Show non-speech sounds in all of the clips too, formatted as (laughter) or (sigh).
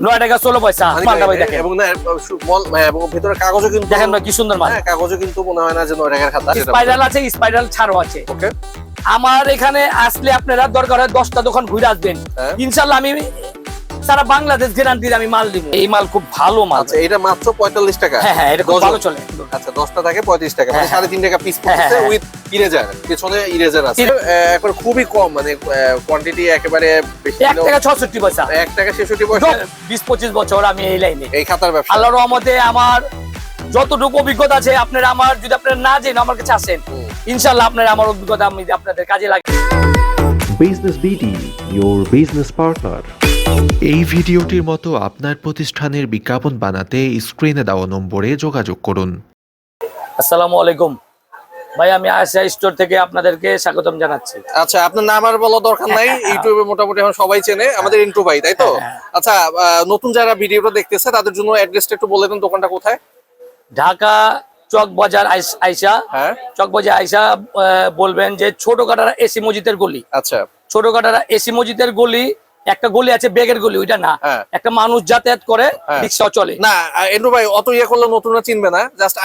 নয় টাকা ষোলো পয়সা মালটা ভাই দেখেন। এবং না সু- মল- হ্যাঁ, এবং ভিতরে কাগজও কিন্তু দেখেন ভাই কি সুন্দর মাল। হ্যাঁ কাগজও কিন্তু মনে হয় না যে নয় টাকার খাতা স্পাইরাল আছে স্পাইরাল ছাড়ও আছে। ওকে। আমার এখানে আসলে আপনারা দরকার হয় দশটা দোকান ঘুরে আসবেন। হ্যাঁ। ইনশাল্লাহ আমি সারা বাংলাদেশ গ্যারান্টি আমি মাল দিব। এই মাল খুব ভালো মাল। আচ্ছা এটা মাত্র পঁয়তাল্লিশ টাকা। হ্যাঁ হ্যাঁ এটা ভালো চলে। আচ্ছা দশটা থাকে পঁয়ত্রিশ টাকা। মানে হ্যাঁ, সাড়ে তিন টাকা পিস। উইথ ইরেজার পেছনে ইরেজার আছে। একবার খুবই কম মানে কোয়ান্টিটি একেবারে বেশি এক টাকা ছষট্টি পয়সা। এক টাকা ছেষট্টি পয়সা। বিশ পঁচিশ বছর আমি এই লাইনে এই খাতার ব্যবসা। আল্লাহর রহমতে আমার যতটুকু অভিজ্ঞতা আছে আপনারা আমার যদি আপনারা না জেনে আমার কাছে আসেন। ইনশাল্লাহ আপনারা আমার অভিজ্ঞতা আমি আপনাদের কাজে লাগে business B D your business partner এই ভিডিওটির মতো আপনার প্রতিষ্ঠানের বিজ্ঞাপন বানাতে স্ক্রিনে দেওয়া নম্বরে যোগাযোগ করুন। আসসালামু আলাইকুম। ভাই আমি আশা স্টোর থেকে আপনাদেরকে স্বাগতম জানাচ্ছি। আচ্ছা আপনার নাম আর বলা দরকার নাই (laughs) ইউটিউবে মোটামুটি এখন সবাই চেনে আমাদের ইন্টু ভাই তাই তো? হ্যাঁ। আচ্ছা আহ, নতুন যারা ভিডিওটা দেখতেছে তাদের জন্য অ্যাড্রেসটা একটু বলে দেন দোকানটা কোথায়? ঢাকা চক বাজার আইস- আইসা। হ্যাঁ। চক বাজার আইসা বলবেন যে ছোট কাটারা এসি মসজিদের গলি। আচ্ছা। ছোট কাটারা এসি মসজিদের গলি একটা গলি আছে বেগের গলি ওইটা না হ্যাঁ। একটা মানুষ যাতায়াত করে হ্যাঁ। রিক্সা চলে না এন্ড্রু ভাই অত ইয়ে করলে নতুনরা চিনবে না জাস্ট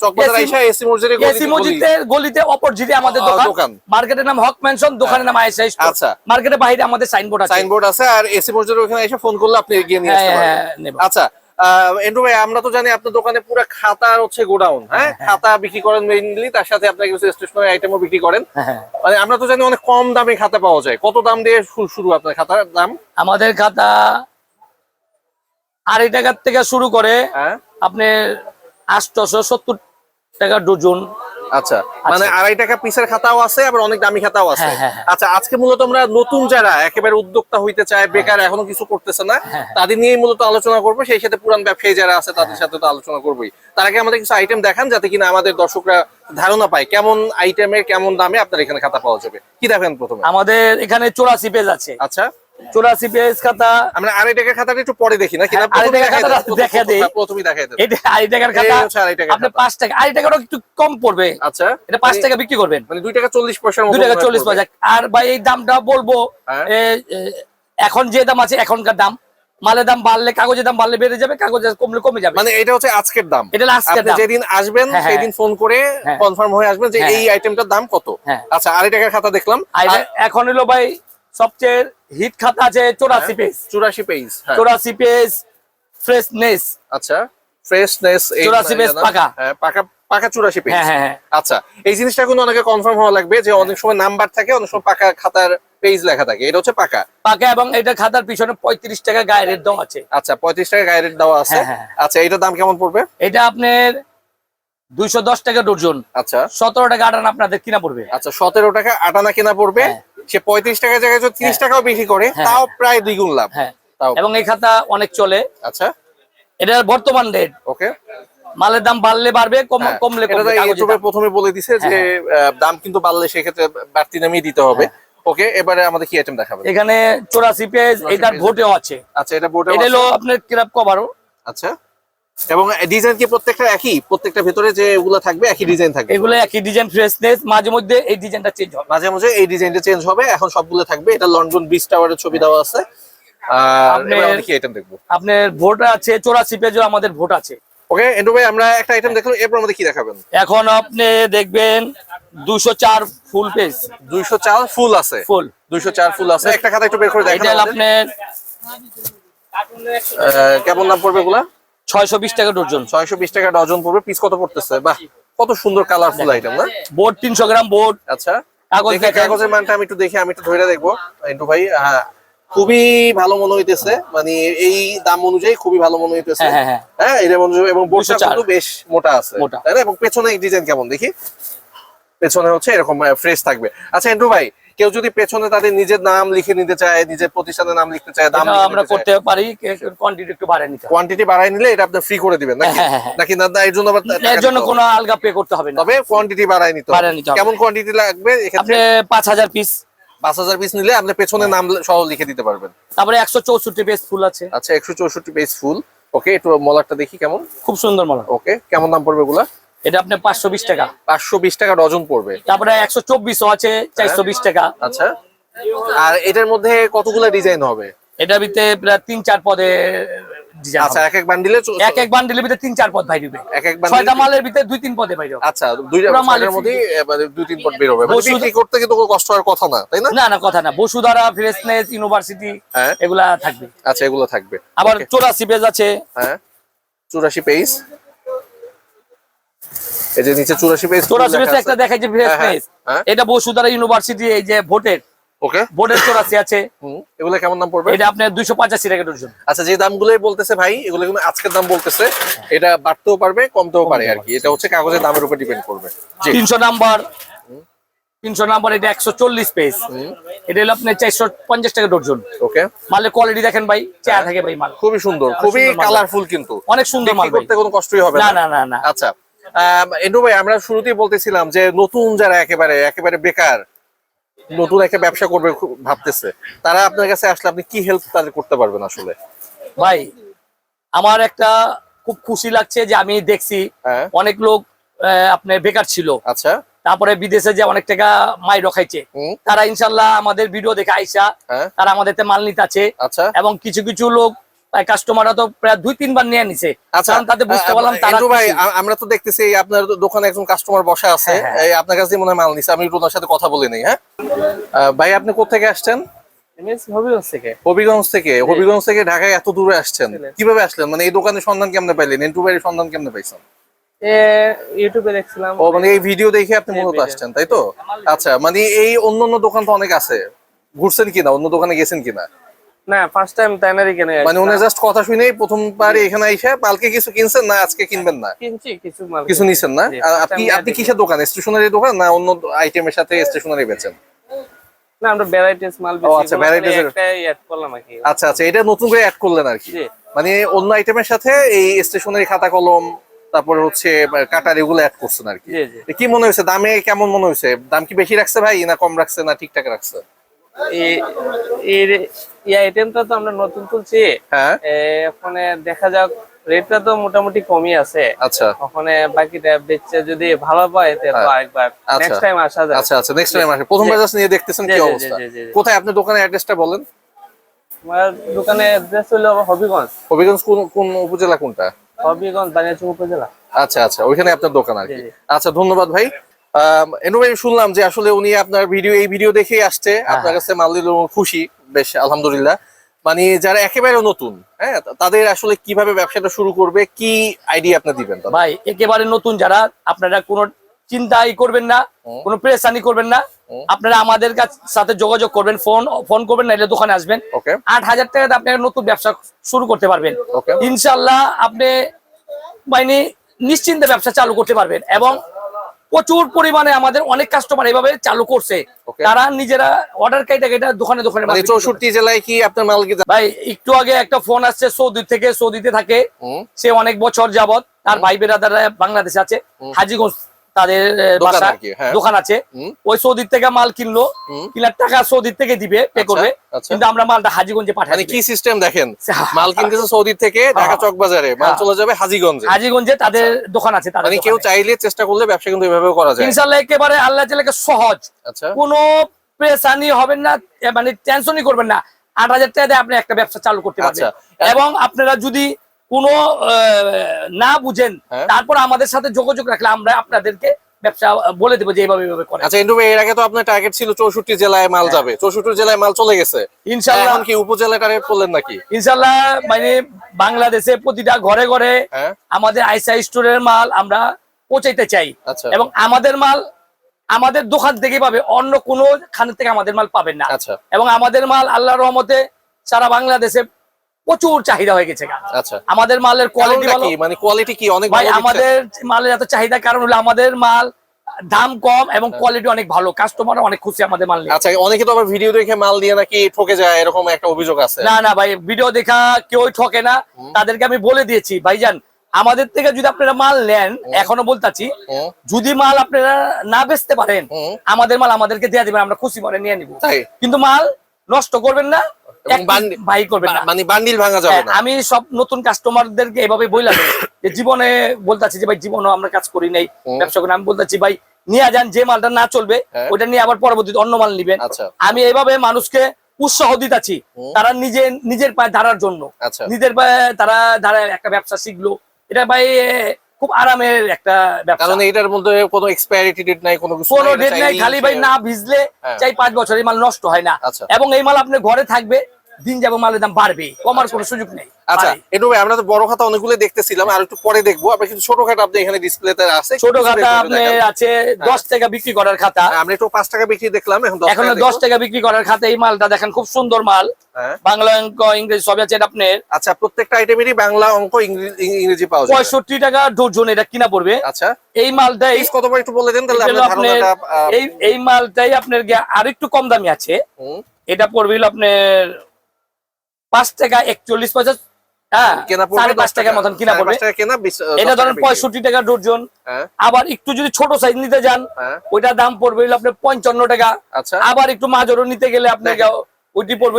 চকবাজার আইসা এসি মসজিদের এসি। মসজিদের গলিতে অপরজিটে আমাদের দোকান। মার্কেটের নাম হক মেনশন দোকানের নাম আইসা আচ্ছা। মার্কেটের বাইরে আমাদের সাইনবোর্ড আছে সাইনবোর্ড আছে আর এসি মসজিদের ওখানে এসে ফোন করলে আপনি এগিয়ে নিয়ে আসতে হ্যাঁ, পারবেন আচ্ছা এন্ড্রু ভাই আমরা তো জানি আপনার দোকানে পুরো খাতা হচ্ছে গোডাউন হ্যাঁ? খাতা বিক্রি করেন মেইনলি তার সাথে আপনার কিছু স্টেশনারি আইটেমও বিক্রি করেন। হ্যাঁ, হ্যাঁ। মানে আমরা তো জানি অনেক কম দামে খাতা পাওয়া যায়। কত দাম দিয়ে শুরু আপনার খাতার দাম? আমাদের খাতা আড়াই টাকার থেকে শুরু করে আপনি আটশো সত্তর টাকা ডজন। আচ্ছা মানে আড়াই টাকা পিসের খাতাও আছে আবার অনেক দামি খাতাও আছে। হ্যাঁ, হ্যাঁ, হ্যাঁ। আচ্ছা আজকে মূলত আমরা নতুন যারা একেবারে উদ্যোক্তা হইতে চায় বেকার এখনও কিছু করতেছে না তাদের নিয়েই মূলত আলোচনা করব। সেই সাথে পুরান ব্যবসায়ী যারা আছে তাদের সাথে তো আলোচনা করবোই। তার আগে আমাদের কিছু আইটেম দেখান যাতে কিনা আমাদের দর্শকরা ধারণা পায় কেমন আইটেমের কেমন দামে আপনার এখানে খাতা পাওয়া যাবে। কি দেখেন প্রথমে? আমাদের এখানে চৌরাশি পেজ আছে। আচ্ছা। চৌরাশি পেজ খাতা। আমরা আড়াই টাকার খাতাটা একটু পরে দেখি না? কিনা দেখা দেই। প্রথমেই দেখাই দেন। এটা আড়াই টাকার খাতা। আড়াই টাকার আপনি পাঁচ টাকা আড়াই টাকারও একটু কম পড়বে। আচ্ছা। এটা পাঁচ মানে- টাকা বিক্রি করবেন। মানে দুই টাকা চল্লিশ পয়সার মতো দুই টাকা চল্লিশ পয়সা। আর ভাই এই দামটা বলব হ্যাঁ। এখন যে দাম আছে এখনকার দাম। মালের দাম বাড়লে কাগজের দাম বাড়লে বেড়ে যাবে কাগজের কমলে কমে যাবে। মানে এটা হচ্ছে আজকের দাম। এটা আজকের দাম। যেদিন আসবেন হ্যাঁ, হ্যাঁ। সেদিন ফোন করে। কনফার্ম হয়ে আসবেন যে। এই আইটেমটার দাম কত। আচ্ছা আড়াই টাকার খাতা দেখলাম। এখন হলো ভাই সবচেয়ে হিট খাতা আছে চৌরাশি পেজ। চুরাশি পেজ চৌরাশি পেজ ফ্রেশনেস আচ্ছা ফ্রেশনেস 84 page পাকা। পাকা পাকা চুরাশি পেজ। হ্যাঁ হ্যাঁ হ্যাঁ। আচ্ছা এই জিনিসটা কিন্তু অনেকে কনফার্ম হওয়া লাগবে যে অনেক সময় নাম্বার থাকে অনেক সময় পাকা খাতার পেজ লেখা থাকে। এটা হচ্ছে পাকা। পাকা এবং এটা খাতার পিছনে পঁয়ত্রিশ টাকা গায়ে রেট দেওয়া আছে। আচ্ছা পঁয়ত্রিশ টাকা গাইডেড দেওয়া আছে। হ্যাঁ, হ্যাঁ। আচ্ছা এটার দাম কেমন পড়বে? এটা আপনার দুইশো দশ টাকা ডজন। আচ্ছা। সতেরো টাকা আটান আপনাদের কিনা পড়বে। আচ্ছা সতেরো টাকা আটানা কিনা পড়বে। হ্যাঁ। সে পঁয়ত্রিশ টাকা জায়গায় তিরিশ হ্যাঁ। টাকাও বিক্রি করে হ্যাঁ। তাও প্রায় দুই গুণ লাভ। হ্যাঁ। এবং এই খাতা অনেক চলে। আচ্ছা। এটার বর্তমান রেট ওকে। মালের দাম বাড়লে বাড়বে কম কমলে কমবে। প্রথমে বলে দিছে যে দাম কিন্তু বাড়লে সেক্ষেত্রে বাড়তি দামই দিতে হবে। ওকে এবারে আমাদের কি আইটেম দেখাবেন এখানে চৌরাশি পেজ এটার। ভোটেও আছে। আচ্ছা এটা বোর্ডে এটা হলো আপনার ক্রাপ কভারও আচ্ছা। এবং ডিজাইন কি প্রত্যেকটা একই? প্রত্যেকটা ভেতরে যে এগুলো থাকবে একই ডিজাইন থাকবে। এগুলো একই ডিজাইন ফ্রেশনেস মাঝে মধ্যে এই ডিজাইনটা চেঞ্জ হবে। মাঝে মাঝে এই ডিজাইনটা চেঞ্জ হবে এখন সবগুলো থাকবে। এটা লন্ডন ব্রিজ টাওয়ারের ছবি দেওয়া আছে। আর কি আইটেম দেখব। আপনার ভোট আছে চৌরাশি পেজও আমাদের ভোট আছে। ওকে এন্ডু ভাই আমরা একটা আইটেম দেখলাম এরপর আমাদের কি দেখাবেন? এখন আপনি দেখবেন দুশো চার ফুল পেজ দুইশো চার ফুল আছে। ফুল দুইশো চার ফুল আছে। একটা খাতা একটু বের করে এটা দেখেন। আপনার আহ, কেমন দাম পড়বে এগুলা? ছয়শো বিশ টাকা ডজন। ছয়শো বিশ টাকা ডজন পড়বে। পিস কত পড়তেছে? বাহ কত সুন্দর কালারফুল আইটেম না? বোর্ড তিনশো গ্রাম বোর্ড। আচ্ছা কাগজ কাগজের মানটা আমি একটু দেখি আমি একটু ধরে দেখব। এন্টু ভাই হ্যাঁ খুবই ভালো মনে হইতেছে। মানে এই দাম অনুযায়ী খুবই ভালো মনে হইতেছে। হ্যাঁ, হ্যাঁ, হ্যাঁ। হ্যাঁ এটা অনুযায়ী এবং বোর্ডটা কিন্তু বেশ মোটা আছে। তাই না? এবং পেছনে ডিজাইন কেমন দেখি? পেছনে হচ্ছে এরকম ফ্রেশ থাকবে। আচ্ছা এন্টু ভাই কেউ যদি পেছনে তাদের নিজের নাম লিখে নিতে চায় নিজের প্রতিষ্ঠানের নাম লিখতে চায় দাম আমরা করতে পারি কোয়ান্টিটি একটু বাড়ায় নিতে। কোয়ান্টিটি বাড়াই নিলে এটা আপনি ফ্রি করে দিবেন নাকি? হ্যাঁ, হ্যাঁ, হ্যাঁ। নাকি না এর জন্য আবার এর জন্য কোনো আলগা পে করতে হবে না। তবে কোয়ান্টিটি নিতে বাড়ায় নিতে হবে। কেমন কোয়ান্টিটি লাগবে? পাঁচ হাজার পিস পাঁচ হাজার পিস নিলে আপনি পেছনে নাম সহ লিখে দিতে পারবেন। তারপরে একশো চৌষট্টি পেজ ফুল আছে। আচ্ছা একশো চৌষট্টি পেজ ফুল। ওকে একটু মলারটা দেখি কেমন। খুব সুন্দর মাল ওকে কেমন দাম পড়বে এগুলা এটা আপনার পাঁচশো বিশ টাকা। পাঁচশো বিশ টাকা ডজন পড়বে। তারপরে একশো চব্বিশও আছে চারশো বিশ টাকা। আচ্ছা। আর এটার মধ্যে কতগুলো ডিজাইন হবে? এটা ভিতরে প্রায় তিন চার পদে আচ্ছা এক এক বান্ডিলে এক এক বান্ডিলের ভিতরে তিন চার পদ ভাই দিবে। এক এক বান্ডিলে ছয়টা মালের ভিতরে দুই তিন পদে ভাই আচ্ছা দুইটা পুরো মধ্যে দুই তিন পট বের হবে। মানে বিক্রি করতে কষ্ট হওয়ার কথা না তাই না? না না কথা না। বসুধারা ফ্রেশনেস ইউনিভার্সিটি হ্যাঁ। এগুলা থাকবে। আচ্ছা এগুলো থাকবে। আবার চৌরাশি পেজ আছে। হ্যাঁ। চুরাশি পেজ এই যে নিচে চুরাশি পেজ চৌরাশি পেজ একটা দেখাই যে হ্যাঁ, ফ্রেশনেস হ্যাঁ। এটা বসুধারা ইউনিভার্সিটি এই যে ভোটের। ওকে। ভোটের চৌরাশি আছে। এগুলো কেমন দাম পড়বে? এটা আপনার দুইশো পঁচাশি টাকা ডজন। আচ্ছা যে দামগুলোই বলতেছে ভাই এগুলো কিন্তু আজকের দাম বলতেছে। এটা বাড়তেও পারবে কমতেও পারে আর কি। এটা হচ্ছে কাগজের দামের উপর ডিপেন্ড করবে। তিনশো নাম্বার। তিনশো নাম্বার এটা একশো চল্লিশ পেজ এটা হলো আপনার চারশো পঞ্চাশ টাকা ডজন। ওকে। মালের কোয়ালিটি দেখেন ভাই চেয়া থাকে ভাই মাল। খুবই সুন্দর খুবই কালারফুল কিন্তু। অনেক সুন্দর মাল করতে কোনো কষ্টই হবে না না না না। আচ্ছা। এন্ডু ভাই আমরা শুরুতেই বলতেছিলাম যে নতুন যারা একেবারে একেবারে বেকার নতুন একটা ব্যবসা করবে ভাবতেছে তারা আপনার কাছে আসলে আপনি কি হেল্প তাদের করতে পারবেন আসলে? ভাই আমার একটা খুব খুশি লাগছে যে আমি দেখছি হ্যাঁ। অনেক লোক আপনার বেকার ছিল। আচ্ছা। তারপরে বিদেশে যে অনেক টাকা মাই রখাইছে তারা ইনশাল্লাহ আমাদের ভিডিও দেখে আইসা হ্যাঁ। তারা আমাদের মাল নিতে আছে আচ্ছা। এবং কিছু কিছু লোক কাস্টমাররা তো প্রায় দুই তিনবার নিয়ে নিছে। আচ্ছা কারণ তাতে বুঝতে পারলাম তারা ভাই আমরা তো দেখতেছি আপনার দোকানে একজন কাস্টমার বসা আছে। হ্যাঁ, হ্যাঁ। আপনার কাছে মনে হয় মাল নিছে আমি একটু ওনার সাথে কথা বলে নেই হ্যাঁ? ভাই আপনি কোথেকে আসছেন? হবিগঞ্জ থেকে। হবিগঞ্জ থেকে। হবিগঞ্জ থেকে ঢাকায় এত দূরে আসছেন। কীভাবে আসলেন? মানে এই সন্ধান কেমনে পাইলেন? এন্টু ভাইয়ের সন্ধান কেমনে পাইছেন? এ ইউটিউবে দেখছিলাম। ও মানে এই ভিডিও দেখে আপনি মূলত আসছেন তাই তো? আচ্ছা মানে এই অন্য অন্য দোকান তো অনেক আছে। ঘুরছেন কিনা? অন্য দোকানে গেছেন কিনা? না ফার্স্ট টাইম তাইনারি কেনে মানে উনি জাস্ট কথা শুনেই প্রথমবার এখানে এসে কালকে কিছু কিনছেন না আজকে কিনবেন না? কিনছি কিছু মাল কিছু নিছেন না? আর আপনি আপনি কিসের দোকান স্টেশনারি দোকান না অন্য আইটেমের সাথে স্টেশনারি বেচেন? না আমরা ভ্যারাইটিস মাল ও, আচ্ছা, একটা অ্যাড করলাম আর কি। আচ্ছা আচ্ছা এটা নতুন করে অ্যাড করলেন আর কি। মানে অন্য আইটেমের সাথে এই স্টেশনারি খাতা কলম তারপরে হচ্ছে কাটার এগুলো অ্যাড করছেন আর কি। কি মনে হয়েছে? দামে কেমন মনে হয়েছে? দাম কি বেশি রাখছে ভাই না কম রাখছে না ঠিকঠাক রাখছে? এর এই আইটেমটা তো আমরা নতুন তুলছি। হ্যাঁ। ওখানে দেখা যাক রেটটা তো মোটামুটি কমই আছে। আচ্ছা। ওখানে বাকিটা বেচে যদি ভালো পায় তো হ্যাঁ। আরেকবার আচ্ছা। নেক্সট টাইম আসা যায়। আচ্ছা আচ্ছা নেক্সট টাইম আসে। প্রথমবার জাস্ট নিয়ে দেখতেছেন কি অবস্থা। কোথায় আপনি দোকানের অ্যাড্রেসটা বলেন? আমার দোকানে অ্যাড্রেস হলো হবিগঞ্জ। হবিগঞ্জ কোন কোন উপজেলা কোনটা? হবিগঞ্জ বানিয়াচুং উপজেলা। আচ্ছা আচ্ছা ওইখানে আপনার দোকান আর কি। আচ্ছা ধন্যবাদ ভাই। এনু ভাই শুনলাম যে আসলে উনি আপনার ভিডিও এই ভিডিও দেখেই আসছে। হ্যাঁ, আপনার কাছে মাল দিল খুশি বেশ আলহামদুলিল্লাহ। মানে যারা একেবারে নতুন হ্যাঁ তাদের আসলে কীভাবে ব্যবসাটা শুরু করবে কি আইডিয়া আপনি দিবেন ভাই একেবারে নতুন যারা আপনারা কোনো চিন্তাই করবেন না। কোনো প্রেসানি করবেন না। আপনারা আমাদের কাছ- সাথে যোগাযোগ করবেন ফোন ফোন করবেন না এলে দোকানে আসবেন। ওকে। আট হাজার টাকাতে আপনি নতুন ব্যবসা শুরু করতে পারবেন। ইনশাল্লাহ আপনি মানে নিশ্চিন্তে ব্যবসা চালু করতে পারবেন এবং প্রচুর পরিমাণে আমাদের অনেক কাস্টমার এভাবে চালু করছে. তারা নিজেরা অর্ডার কেটে কেটে দোকানে দোকানে মানে। চৌষট্টি জেলায় কি আপনার মাল ভাই একটু আগে একটা ফোন আসছে সৌদি থেকে সৌদিতে থাকে। সে অনেক বছর যাবত তার ভাই বেরাদাররা বাংলাদেশে আছে। হাজিগঞ্জ তাদের দোকান বাসা হ্যাঁ। দোকান আছে। ওই সৌদির থেকে মাল কিনলো। কিনার টাকা সৌদির থেকে দিবে পে আচ্ছা, করবে। আচ্ছা। কিন্তু আমরা মালটা হাজিগঞ্জে মানে পাঠাই কি সিস্টেম দেখেন? (laughs) হ্যাঁ। মাল কিনতেছে সৌদির থেকে ঢাকা চক বাজারে মাল হ্যাঁ। চলে যাবে হাজিগঞ্জে। হাজিগঞ্জে তাদের দোকান আছে তাদের মানে কেউ চাইলে চেষ্টা করলে ব্যবসা কিন্তু এভাবেও করা যায়। ইনশাল্লাহ একেবারে আল্লাহ তাআলাকে সহজ। আচ্ছা। কোনো প্রেসানি হবেন না মানে টেনশনই করবেন না। আট হাজার টাকা দিয়ে আপনি একটা ব্যবসা চালু করতে পারবেন। আচ্ছা। এবং আপনারা যদি কোনো আহ, না বুঝেন হ্যাঁ। তারপর আমাদের সাথে যোগাযোগ রাখলে আমরা আপনাদেরকে ব্যবসা বলে দেবো যে এইভাবে এইভাবে করে আচ্ছা ভাই, এর আগে তো আপনার টার্গেট ছিল চৌষট্টি জেলায় মাল যাবে। চৌষট্টি জেলায় মাল চলে গেছে। ইনশাল্লাহ কি উপজেলা টার্গেট করলেন নাকি? ইনশাল্লাহ মানে বাংলাদেশে প্রতিটা ঘরে ঘরে হ্যাঁ। আমাদের আইসা স্টোরের মাল আমরা পৌঁছাইতে চাই। আচ্ছা। এবং আমাদের মাল আমাদের দোকান থেকে পাবে অন্য কোনো খানের থেকে আমাদের মাল পাবেন না। আচ্ছা। এবং আমাদের মাল আল্লাহর রহমতে সারা বাংলাদেশে প্রচুর চাহিদা হয়ে গেছে আচ্ছা। আমাদের মালের কোয়ালিটি ভালো। মানে কোয়ালিটি কি অনেক ভাই আমাদের মালের এত চাহিদা কারণ হলো আমাদের মাল দাম কম এবং কোয়ালিটি অনেক ভালো। কাস্টমার অনেক খুশি আমাদের মাল নিয়ে। আচ্ছা অনেকে তো আবার ভিডিও দেখে মাল দিয়ে নাকি ঠকে যায় এরকম একটা অভিযোগ আছে। না না ভাই ভিডিও দেখা কেউ ঠকে না। তাদেরকে আমি বলে দিয়েছি ভাইজান আমাদের থেকে যদি আপনারা মাল নেন এখনও বলতাছি যদি মাল আপনারা না বেচতে পারেন আমাদের মাল আমাদেরকে দিয়ে দিবেন আমরা খুশি মনে নিয়ে নিব। তাই? কিন্তু মাল নষ্ট করবেন না এবং এক করবেন মানে বান্ডিল ভাঙা যাবে হ্যাঁ, না। আমি সব নতুন কাস্টমারদেরকে এভাবে বইলাম যে জীবনে বলতাছি যে ভাই জীবনে আমরা কাজ করি নাই ব্যবসা করি আমি বলতাছি ভাই নিয়ে যান যে মালটা না চলবে হ্যাঁ। ওটা নিয়ে আবার পরবর্তীতে অন্য মাল নিবেন। আচ্ছা। আমি এইভাবে মানুষকে উৎসাহ দিতেছি তারা নিজে নিজের পায়ে দাঁড়ার জন্য। আচ্ছা। নিজের পায়ে তারা দাঁড়ায় একটা ব্যবসা শিখলো। এটা ভাই খুব আরামের একটা ব্যবসা। কারণ এটার মধ্যে কোনো ডেট নাই কোনো কিছু কোনো ডেট নাই খালি ভাই না ভিজলে হ্যাঁ। চাই পাঁচ বছর এই মাল নষ্ট হয় না। আচ্ছা। এবং এই মাল আপনি ঘরে থাকবে দিন যাবে মালের দাম বাড়বে কমার কোনো সুযোগ নেই। আচ্ছা। আমরা তো বড় খাতা অনেকগুলো দেখতেছিলাম আর একটু পরে দেখব। আপনার কিন্তু ছোট খাতা আপনি এখানে ডিসপ্লেতে আছে ছোট একটু খাতা আপনার আছে দশ টাকা বিক্রি করার খাতা। আমরা একটু টাকা বিক্রি দেখলাম এখন দশ এখন টাকা বিক্রি করার খাতা এই মালটা দেখেন খুব সুন্দর মাল। হ্যাঁ। বাংলা অঙ্ক ইংরেজি সবই আছে আপনার। আচ্ছা প্রত্যেকটা আইটেমেরই বাংলা অঙ্ক ইংরেজি- ইংরেজি পাওয়া যায় টাকা ডজন এটা কিনা পড়বে। আচ্ছা। এই মালটাই প্লিজ কতবার একটু বলে দেন তাহলে আপনার আপনার ধারণাটা এই এই মালটাই আপনার আরেকটু কম দামি আছে। এটা পড়বে আপনার পাঁচ টাকা একচল্লিশ পয়সা কেনা সাড়ে পাঁচ টাকার মতন কিনা সাড়ে পড়বে। পাঁচ টাকা কেনা বিশ- এটা টাকা পঁয়ষট্টি টাকা ডজন আবার একটু যদি ছোট সাইজ নিতে যান হ্যাঁ। ওইটার দাম পড়বে আপনার পঞ্চান্ন টাকা। আচ্ছা। আবার একটু মাঝরও নিতে গেলে আপনার ওইটি পড়বে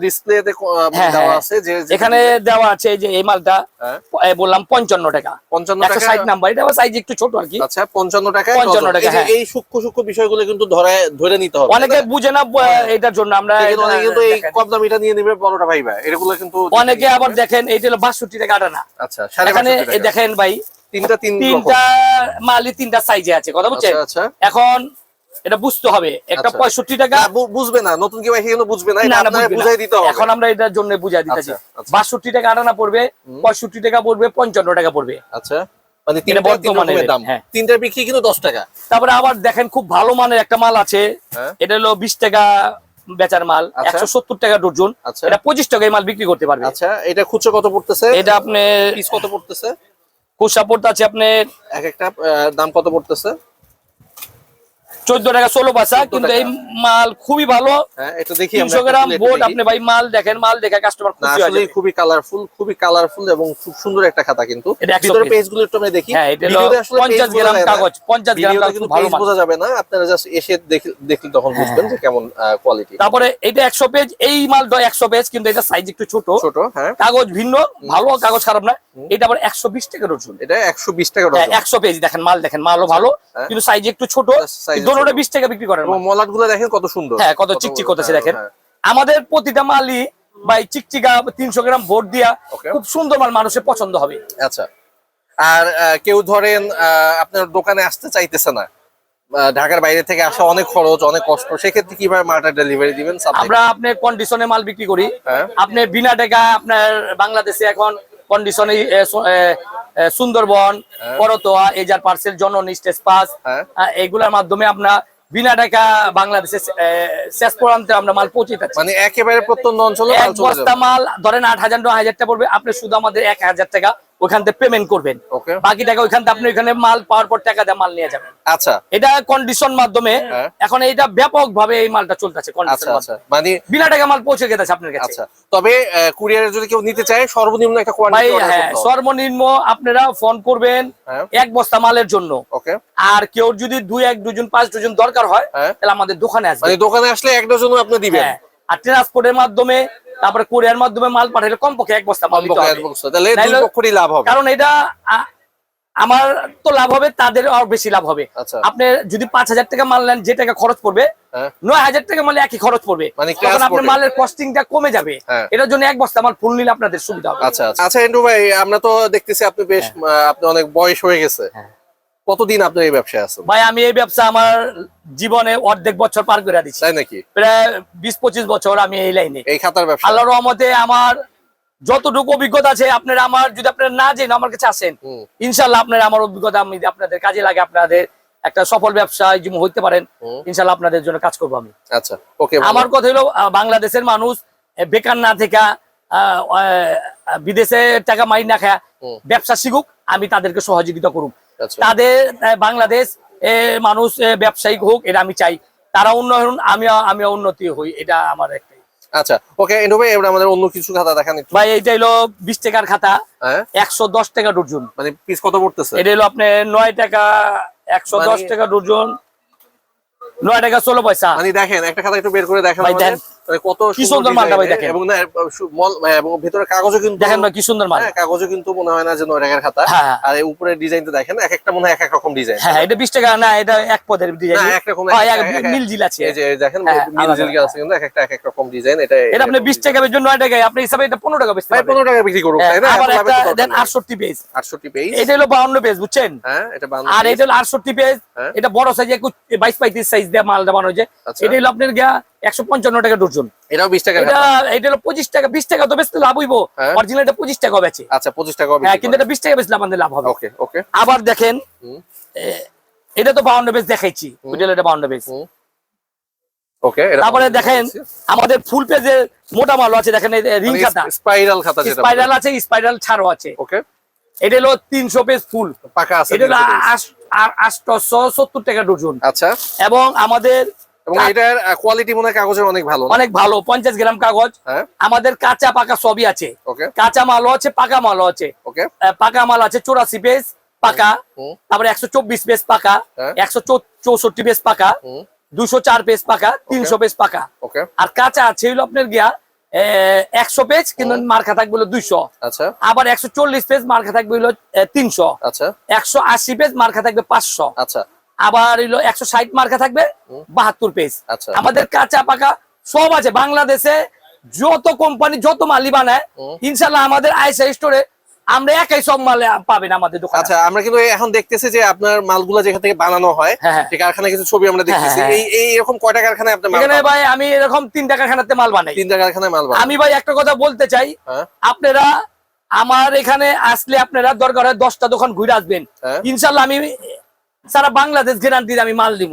ডিসপ্লেতে হ্যাঁ, দেওয়া হ্যাঁ। আছে যে যে- এখানে দেওয়া আছে যে এই মালটা হ্যাঁ। বললাম পঞ্চান্ন টাকা পঞ্চান্ন একশো টাকা ষাট নাম্বার এটা সাইজ একটু ছোট আর কি আচ্ছা পঞ্চান্ন টাকা 55 টাকা। এই সূক্ষ্ম সূক্ষ্ম বিষয়গুলো কিন্তু ধরে ধরে নিতে হবে অনেকে বুঝে না এটার জন্য আমরা? কিন্তু এটা এই। কম দামিটা নিয়ে নেবে বড়টা ভাইবা এগুলো কিন্তু অনেকে আবার দেখেন এইটা হলো বাষট্টি টাকা আটা না আচ্ছা এখানে। দেখেন ভাই তিনটা। তিনটা মালই তিনটা সাইজে আছে কথা বুঝছেন আচ্ছা আচ্ছা এখন এটা বুঝতে হবে একটা আচ্ছা। পঁয়ষট্টি টাকা বুঝবে না নতুন কেউ এসে বুঝবে না। বুঝাই দিতে হবে এখন আমরা এটার জন্য বুঝাই দিতেছি আচ্ছা, আচ্ছা। বাষট্টি টাকা আটানা পড়বে পঁয়ষট্টি টাকা পড়বে পঞ্চান্ন টাকা পড়বে আচ্ছা মানে তিনটা বর্তমানে দাম হ্যাঁ। তিনটার বিক্রি কিন্তু দশ টাকা তারপরে আবার দেখেন খুব ভালো মানের একটা মাল আছে হ্যাঁ। এটা হলো বিশ টাকা বেচার মাল আচ্ছা। একশো সত্তর টাকা ডজন। এটা পঁচিশ টাকায় মাল বিক্রি করতে পারবে আচ্ছা এটা খুচরো কত পড়তেছে এটা আপনি কত পড়তেছে খুচরা পড়তে আছে আপনি এক একটা দাম কত পড়তেছে চোদ্দ টাকা ষোলো পয়সা কিন্তু এই মাল খুবই ভালো। হ্যাঁ তিনশো গ্রাম আপনি ভাই মাল দেখেন মাল দেখে কাস্টমার খুশি হয়ে খুবই কালারফুল খুবই কালারফুল এবং খুব সুন্দর একটা খাতা কিন্তু। ভিতরে পেজগুলো একটু আমরা দেখি। হ্যাঁ, এটা হলো ভিডিওতে আসলে page 50 বোঝা গ্রাম কাগজ, 50 গ্রাম কিন্তু ভালো বোঝা যাবে না। আপনারা জাস্ট এসে দেখলে তখন বুঝবেন যে কেমন কোয়ালিটি তারপরে এটা একশো পেজ এই মালটা একশো পেজ কিন্তু এটা সাইজ একটু ছোট। ছোট হ্যাঁ। কাগজ ভিন্ন ভালো কাগজ খারাপ না। এটা আবার একশো বিশ টাকা রসুন এটা একশো বিশ টাকা একশো পেজ দেখেন মাল দেখেন মালও ভালো হ্যাঁ। কিন্তু সাইজ একটু ছোট ছোট। বিশ টাকা বিক্রি করেন মলাটগুলো দেখেন কত সুন্দর। হ্যাঁ কত চিকচিক করতেছে হ্যাঁ, দেখেন। হ্যাঁ। আমাদের প্রতিটা মালই ভাই চিকচিকা তিনশো গ্রাম ভোট দিয়া খুব সুন্দর মাল মানুষের পছন্দ হবে। আচ্ছা। আর কেউ ধরেন আপনার দোকানে আসতে চাইতেছে না ঢাকার বাইরে থেকে আসা অনেক খরচ অনেক কষ্ট সেক্ষেত্রে কীভাবে মালটা ডেলিভারি দিবেন? আমরা আপনার কন্ডিশনে মাল বিক্রি করি। হ্যাঁ। আপনি বিনা টাকা আপনার বাংলাদেশে এখন কন্ডিশনে সুন্দরবন করতোয়া এজার পার্সেল জন স্টেজ পাস হ্যাঁ। এগুলোর মাধ্যমে আপনার বিনা টাকা বাংলাদেশে শেষ পর্যন্ত আমরা মাল পৌঁছে যাচ্ছি মানে একেবারে প্রত্যন্ত অঞ্চলে এক বস্তা মাল ধরেন আট হাজার নয় হাজার টাকা পড়বে আপনি শুধু আমাদের এক হাজার টাকা ওইখান থেকে পেমেন্ট করবেন। বাকি টাকা ওইখান থেকে আপনি ওইখানে মাল পাওয়ার পর টাকা দিয়ে মাল নিয়ে যাবেন। আচ্ছা। এটা কন্ডিশন মাধ্যমে হ্যাঁ। এখন এইটা ব্যাপক ভাবে এই মালটা চলতেছে আচ্ছা আচ্ছা। মানে বিনা টাকা মাল পৌঁছে গেছে আপনার কাছে। আচ্ছা। তবে কুরিয়ারে যদি কেউ নিতে চায় সর্বনিম্ন একটা কোয়ান্টিটি হ্যাঁ সর্বনিম্ন আপনারা ফোন করবেন হ্যাঁ। এক বস্তা মালের জন্য। ওকে আর কেউ যদি দুই এক দুজন পাঁচ দুজন দরকার হয়। তাহলে আমাদের দোকানে আসবে। মানে দোকানে আসলে এক ডজন আপনি দিবেন। আর ট্রান্সপোর্টের মাধ্যমে তারপরে কোরিয়ার মাধ্যমে মাল পাঠালে কমপক্ষে এক বস্তা মাল লাভ হবে কারণ এটা আমার তো লাভ হবে তাদের আর বেশি লাভ হবে আচ্ছা। আপনি যদি পাঁচ হাজার টাকা মাল নেন যে টাকা খরচ পড়বে হ্যাঁ। নয় হাজার টাকা মালে একই খরচ পড়বে মানে তখন আপনার। মালের কস্টিংটা কমে যাবে হ্যাঁ। এটার জন্য এক বস্তা মাল ফুল নিলে আপনাদের সুবিধা হবে আচ্ছা আচ্ছা আচ্ছা এন্ডু ভাই আমরা তো দেখতেছি আপনি বেশ আহ, আপনি অনেক বয়স হয়ে গেছে হ্যাঁ। কতদিন আপনার এই ব্যবসায় আছেন? ভাই আমি এই ব্যবসা আমার জীবনে অর্ধেক বছর পার করে দিচ্ছি তাই নাকি? প্রায় বিশ পঁচিশ বছর আমি এই লাইনে। এই খাতার ব্যবসা? আল্লাহ রহমতে আমার যতটুকু অভিজ্ঞতা আছে আপনারা আমার যদি আপনারা না জেনে আমার কাছে আসেন। ইনশাল্লাহ আপনারা আমার অভিজ্ঞতা আমি আপনাদের কাজে লাগে আপনাদের একটা সফল ব্যবসায় যদি হইতে পারেন। ইনশাল্লাহ আপনাদের জন্য কাজ করব আমি। আচ্ছা ওকে আমার কথা হলো বাংলাদেশের মানুষ বেকার না থেকে বিদেশে টাকা মারি না খায় ব্যবসা শিখুক আমি তাদেরকে সহযোগিতা করুক। তাদের বাংলাদেশ এ, মানুষ ব্যবসায়িক হোক এটা আমি চাই। তারা উন্নয়ন আমি আমি উন্নতি হই এটা আমার একটাই। আচ্ছা ওকে এন্ডু ভাই এবার আমাদের অন্য কিছু খাতা দেখান একটু। ভাই এইটা হলো বিশ টাকার খাতা হ্যাঁ? একশো দশ টাকা ডজন। মানে পিস কত পড়তেছে? এটা হলো আপনার নয় টাকা একশো দশ মানে- টাকা ডজন নয় টাকা ষোলো পয়সা। মানে দেখেন একটা খাতা একটু বের করে দেখেন ভাই আমাদের। মানে কত কি সুন্দর মালটা ভাই দেখেন। এবং না মল- এবং ভিতরে কাগজও কিন্তু দেখেন ভাই কি সুন্দর মাল। হ্যাঁ কাগজও কিন্তু মনে হয় না যে নয় টাকার খাতা। হ্যাঁ, হ্যাঁ। আর এই উপরের ডিজাইনটা দেখেন এক একটা মনে হয় এক এক রকম ডিজাইন হ্যাঁ এটা বিশ টাকা না এটা এক পদের ডিজাইন না, এক রকম, মিল জিল আছে। এই যে দেখেন মিল জিলকা আছে কিন্তু এক একটা এক এক রকম ডিজাইন এটা এটা আপনি বিশ টাকা বেচবেন নয় টাকায়। আপনি হিসাবে এটা পনেরো টাকা বেচতে ভাই পারবেন। পনেরো টাকা বিক্রি হ্যাঁ, তাই না? আবার একটা দেন নেই। আটষট্টি পেজ। আটষট্টি পেজ? এটা হলো বাউন্ন পেজ বুঝছেন? হ্যাঁ এটা বান্ন আর এটা হলো আটষট্টি পেজ। এটা বড় সাইজ বাইশ পঁয়ত্রিশ সাইজ দিয়ে মালটা বানানো হয়েছে। আচ্ছা। এটা হলো আপনার গিয়া একশো পঞ্চান্ন টাকা এটাও বিশ টাকার এটা এটা হলো পঁচিশ টাকা বিশ টাকা তো বেচতে লাভ হইব। হ্যাঁ। অরিজিনাল এটা পঁচিশ টাকা বেচে। আচ্ছা পঁচিশ টাকা হ্যাঁ কিন্তু এটা বিশ টাকা বেচলে আমাদের লাভ হবে। ওকে ওকে। আবার দেখেন এটা তো বাউন্ন পেজ দেখাইছি। এটা ওকে তারপরে দেখেন আমাদের ফুল পেজে মোটা মাল আছে। দেখেন রিং খাতা। স্পাইরাল খাতা যেটা স্পাইরাল আছে স্পাইরাল ছাড়ও আছে। ওকে। এটা হলো তিনশো পেজ ফুল পাকা আছে এটা হলো 300 আশ- আর আটশো সত্তর টাকা ডজন। আচ্ছা। এবং আমাদের এবং এটার কোয়ালিটি মনে কাগজের অনেক ভালো অনেক ভালো পঞ্চাশ গ্রাম কাগজ। হ্যাঁ। আমাদের কাঁচা পাকা সবই আছে। কাঁচা মালও আছে পাকা মালও আছে। পাকা মাল আছে চৌরাশি পেজ পাকা। তারপরে একশো চব্বিশ পেজ পাকা হ্যাঁ। একশো চৌষট্টি পেজ পাকা। দুশো চার পেজ পাকা তিনশো পেজ পাকা। আর কাঁচা আছে হলো আপনার গিয়া একশো পেজ কিন্তু মার্কা থাকবে হলো দুইশো। আচ্ছা। আবার একশো চল্লিশ পেজ মার্কা থাকবে হলো তিনশো। আচ্ছা। একশো আশি পেজ মার্কা থাকবে পাঁচশো। আচ্ছা। আবার হইল একশো ষাট মার্কা থাকবে বাহাত্তর পেজ আচ্ছা। আমাদের কাঁচা পাকা সব আছে। বাংলাদেশে যত কোম্পানি যত মালি বানায় ইনশাল্লাহ আমাদের আইসা স্টোরে আমরা একাই সব মালে পাবেন আমাদের দোকানে। আচ্ছা আমরা কিন্তু এখন দেখতেছি যে আপনার মালগুলা যেখান থেকে বানানো হয় হ্যাঁ, হ্যাঁ। সেই কারখানা কিছু ছবি আমরা দেখতেছি হ্যাঁ, হ্যাঁ। এই এই এরকম কয়টা কারখানায় আপনার মাল এখানে ভাই আমি এরকম তিন টাকা খানাতে মাল বানাই। তিনটা কারখানায় মাল বানান। আমি ভাই একটা কথা বলতে চাই আপনারা আমার এখানে আসলে আপনারা দরকার হয় দশটা দোকান ঘুরে আসবেন। ইনশাল্লাহ আমি সারা বাংলাদেশ গ্যারান্টি আমি মাল দিব।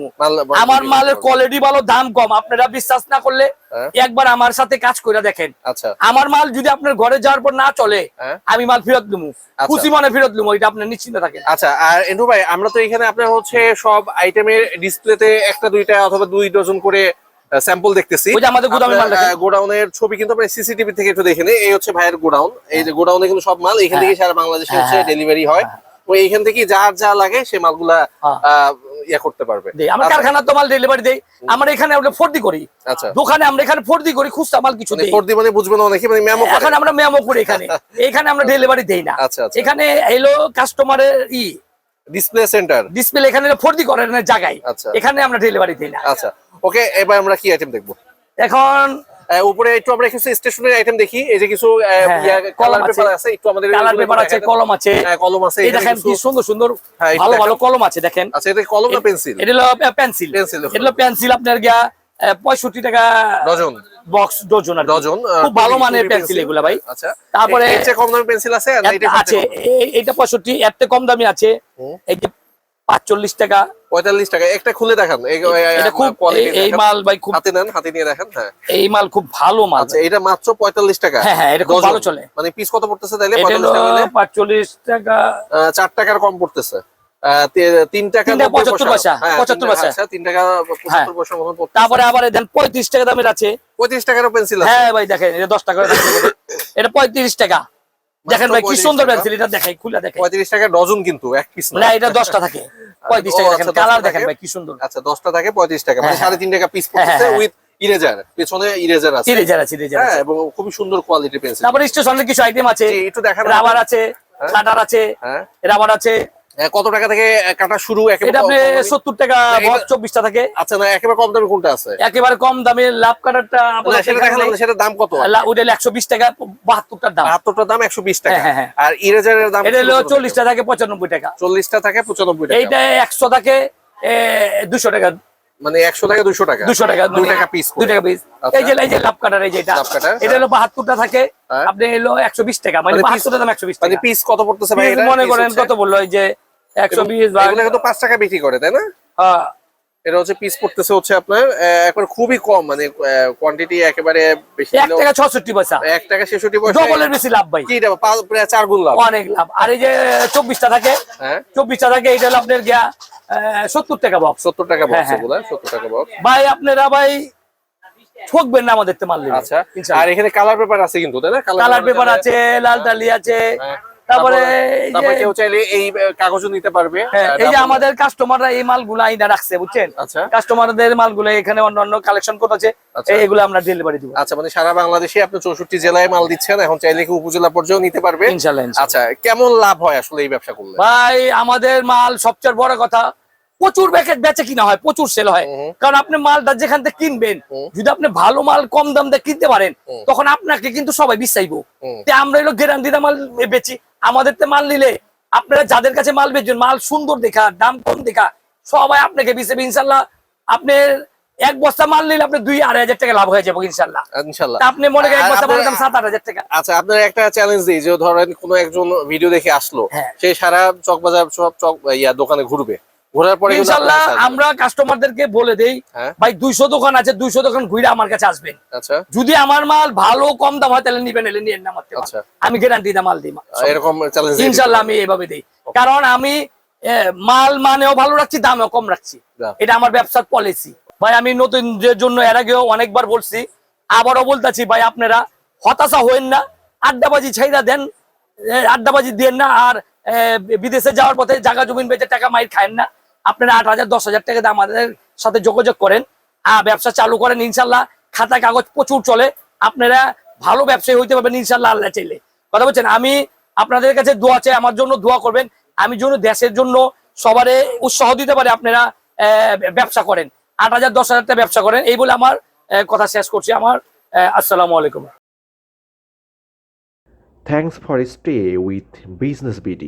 আমার মালের কোয়ালিটি ভালো দাম কম। আপনারা বিশ্বাস না করলে হ্যাঁ। একবার আমার সাথে কাজ করে দেখেন। আচ্ছা। আমার মাল যদি আপনার ঘরে যাওয়ার পর না চলে হ্যাঁ। আমি মাল ফেরত দেবো। আচ্ছা। খুশি মনে ফেরত দেবো এটা আপনার নিশ্চিন্ত থাকেন। আচ্ছা আর এন্ডু ভাই আমরা তো এখানে আপনার হচ্ছে সব আইটেমের ডিসপ্লেতে একটা দুইটা অথবা দুই ডজন করে স্যাম্পল দেখতেছি। ওই যে আমাদের গোডাউনের মাল দেখেন। গোডাউনের ছবি কিন্তু আপনি সিসিটিভি থেকে একটু দেখে নিন। এই হচ্ছে ভাইয়ের গোডাউন এই যে গোডাউনে কিন্তু সব মাল। এখান থেকে সারা বাংলাদেশে হ্যাঁ, হচ্ছে হ্যাঁ। ডেলিভারি হয়। তো এইখান থেকে যার যা লাগে সে মালগুলা ইয়া করতে পারবে। আমরা আচ্ছা, কারখানা তো মাল ডেলিভারি দেই। আমরা এখানে আমরা ফর্দি করি। আচ্ছা। দোকানে আমরা এখানে ফর্দি করি খুচরা মাল কিছু মানে দেই। ফোর মানে বুঝবেন অনেকে মানে মেমো এখন আমরা মেমো করি এখানে। (laughs) এখানে আমরা ডেলিভারি দেই না। আচ্ছা, আচ্ছা। এখানে এলো কাস্টমারের ই। ডিসপ্লে সেন্টার ডিসপ্লে এখানে ফর্দি করে না জায়গায়। আচ্ছা। এখানে আমরা ডেলিভারি দিই না। আচ্ছা। ওকে এবার আমরা কি আইটেম দেখব? এখন উপরে একটু আমরা কিছু স্টেশনারি আইটেম দেখি। এই যে কিছু হ্যাঁ, কলম পেপার আছে। আছে একটু আমাদের কালার পেপার আছে কলম আছে। হ্যাঁ, কলম আছে এই দেখেন কি সুন্দর সুন্দর হ্যাঁ, ভালো ভালো কলম আছে দেখেন। আচ্ছা এটা কলম না পেন্সিল এটা হলো পেন্সিল Pencil, এটা হলো পেন্সিল আপনার গিয়া পঁয়ষট্টি টাকা ডজন। বক্স ডজন আর ডজন খুব ভালো মানের পেন্সিল এগুলা ভাই। আচ্ছা। তারপরে এর চেয়ে কম দামি পেন্সিল আছে আছে এটা পঁয়ষট্টি এর থেকে কম দামি আছে। এই যে পাঁচচল্লিশ টাকা। পঁয়তাল্লিশ টাকা। একটা খুলে দেখান। এটা খুব এই- মাল ভাই খুব হাতে নেন হাতে নিয়ে দেখেন হ্যাঁ। এই মাল খুব ভালো মাল। আচ্ছা এটা মাত্র পঁয়তাল্লিশ টাকা। হ্যাঁ, হ্যাঁ, এটা খুব ভালো চলে। মানে পিস কত পড়তেছে পাঁচচল্লিশ টাকা। চার টাকার কম পড়তেছে। তিন টাকা পঁচাত্তর পয়সা, হ্যাঁ, পঁচাত্তর তিন পয়সা। তিন টাকা পঁচাত্তর পয়সা তারপরে আবার দেন পঁয়ত্রিশ টাকা দামের আছে। পঁয়ত্রিশ টাকারও পেন্সিল হ্যাঁ ভাই দেখেন এটা দশ টাকা এটা পঁয়ত্রিশ টাকা। দেখেন ভাই কি সুন্দর। পেন্সিল এটা দেখাই খুলে দেখেন পঁয়ত্রিশ টাকা ডজন কিন্তু এক পিস না। এটা দশটা থাকে পঁয়ত্রিশ ও, টাকা দেখেন আচ্ছা, কালার দেখেন ভাই কি সুন্দর। আচ্ছা দশটা থাকে পঁয়ত্রিশ টাকা। মানে হ্যাঁ, সাড়ে তিন টাকা পিস পড়ছে হ্যাঁ। উইথ ইরেজার পেছনে ইরেজার আছে। ইরেজার আছে ইরেজার হ্যাঁ আছে। এবং খুব সুন্দর কোয়ালিটির পেন্সিল তারপর স্টেশনের কিছু আইটেম আছে এই একটু দেখেন রাবার আছে হ্যাঁ। কাটার আছে হ্যাঁ। রাবার আছে আহ, কত টাকা থেকে কাটা শুরু? এটা আপনি সত্তর টাকা চব্বিশটা থাকে। আচ্ছা না একেবারে কম দামি কোনটা আছে? একেবারে কম দামে লাভ কাটারটা সেটা দাম কত ওটা একশো বিশ টাকা বাহাত্তরটার দাম। বাহাত্তরটার দাম একশো বিশ টাকা। হ্যাঁ, হ্যাঁ, হ্যাঁ। আর ইরেজারের দাম এটা হলো চল্লিশটা থাকে পঁচানব্বই টাকা। চল্লিশটা থাকে পঁচানব্বই টাকা। এইটা একশো থাকে দুশো টাকা। মানে একশো টাকা দুশো টাকা। দুশো টাকা দুই মানে টাকা পিস দুই টাকা পিস আচ্ছা। এই যে এই যে লাভ কাটার এই যে এটা। এটা। হলো বাহাত্তরটা থাকে। আপনি এলো একশো বিশ টাকা মানে মানে বাহাত্তরটা দাম একশো বিশ মানে টাকা। পিস কত পড়তেছে মনে করেন কত বলল এই যে একশো বিশ কিন্তু পাঁচ টাকা বিক্রি করে তাই না? হ্যাঁ, এটা হচ্ছে পিস পড়তেছে হচ্ছে আপনার আহ, খুবই কম মানে কোয়ান্টিটি একেবারে বেশি এক টাকা ছষট্টি পয়সা। এক টাকা ছেষট্টি পয়সা। ডবলের বেশি লাভ ভাই। কি এটা প্রায় চার গুণ লাভ। অনেক লাভ। আর এই যে চব্বিশটা থাকে হ্যাঁ। চব্বিশটা থাকে এটা হলো আপনার গিয়া সত্তর টাকা বক্স সত্তর টাকা বক্স হ্যাঁ, হ্যাঁ। সত্তর টাকা বক্স ভাই আপনারা ভাই ঠকবেন না আমাদের মাল। আচ্ছা। আর এখানে কালার পেপার আছে কিন্তু তাই না? কালার পেপার আছে। লাল টালি আছে। হ্যাঁ। তারপরে কেউ চাইলে এই কাগজও নিতে পারবে। হ্যাঁ, এই যে আমাদের কাস্টমাররা এই মালগুলো আইনা রাখছে বুঝছেন? আচ্ছা। কাস্টমারদের মালগুলো এখানে অন্যান্য কালেকশন করতেছে আচ্ছা। এগুলো আমরা ডেলিভারি দিব। আচ্ছা মানে সারা বাংলাদেশে আপনি চৌষট্টি জেলায় মাল দিচ্ছেন এখন চাইলে কি উপজেলা পর্যায়েও নিতে পারবে। ইনশাল্লাহ। আচ্ছা কেমন লাভ হয় আসলে এই ব্যবসা করলে? ভাই আমাদের মাল সবচেয়ে বড় কথা প্রচুর প্যাকেট বেচে কিনা হয় প্রচুর সেল হয়। কারণ আপনি মালটা যেখান থেকে কিনবেন যদি আপনি ভালো মাল কম দাম দিয়ে কিনতে পারেন তখন আপনাকে কিন্তু সবাই বিশ্বাইবো। আমরা এলো গ্যারান্টিটা মাল বেচি। আমাদের তো মাল নিলে আপনারা যাদের কাছে মাল বেচবেন মাল সুন্দর দেখা দাম কম দেখা সবাই আপনাকে বিচেবে ইনশাল্লাহ। আপনার এক বস্তা মাল নিলে আপনি দুই আড়াই হাজার টাকা লাভ হয়ে যাব ইনশাল্লাহ। ইনশাল্লাহ। আপনি মনে করেন এক বস্তা মালের দাম আপনার- সাত আট হাজার টাকা। আচ্ছা আপনার একটা চ্যালেঞ্জ দিই যে ধরেন কোনো একজন ভিডিও দেখে আসলো হ্যাঁ। সে সারা চকবাজার সব চক ইয়া দোকানে ঘুরবে। ঘোরার পরে। আমরা কাস্টমারদেরকে বলে দেই হ্যাঁ। ভাই দুইশো দোকান আছে দুইশো দোকান ঘুরে আমার কাছে আসবেন। আচ্ছা। যদি আমার মাল ভালো কম দাম হয় তাহলে নিবেন এলে নিয়ে। আচ্ছা। আমি গ্যারান্টি দা মাল দিই এরকম চ্যালেঞ্জ আমি এইভাবে দিই। কারণ আমি মাল মানেও ভালো রাখছি দামেও কম রাখছি। এটা আমার ব্যবসার পলিসি ভাই আমি নতুন জন্য এর আগেও অনেকবার বলছি আবারও বলতেছি ভাই আপনারা হতাশা হইন না আড্ডাবাজি ছাইরা দেন আড্ডাবাজি দেন না আর বিদেশে যাওয়ার পথে জায়গা জমিন বেচে টাকা মাইর খায়েন না। আপনারা আট হাজার, দশ হাজার টাকা আমাদের সাথে যোগাযোগ করেন। আর ব্যবসা চালু করেন ইনশাল্লাহ। খাতা কাগজ প্রচুর চলে। আপনারা ভালো ব্যবসায়ী হইতে পারবেন ইনশাল্লাহ আল্লাহ চাইলে। কথা বলছেন, আমি আপনাদের কাছে দোয়া চাই, আমার জন্য দোয়া করবেন। আমি যেন দেশের জন্য সবারে উৎসাহ দিতে পারে আপনারা ব্যবসা করেন। আট হাজার, দশ হাজার টাকা ব্যবসা করেন। এই বলে আমার কথা শেষ করছি। আমার আসসালামু আলাইকুম। Thanks for stay with Business BD.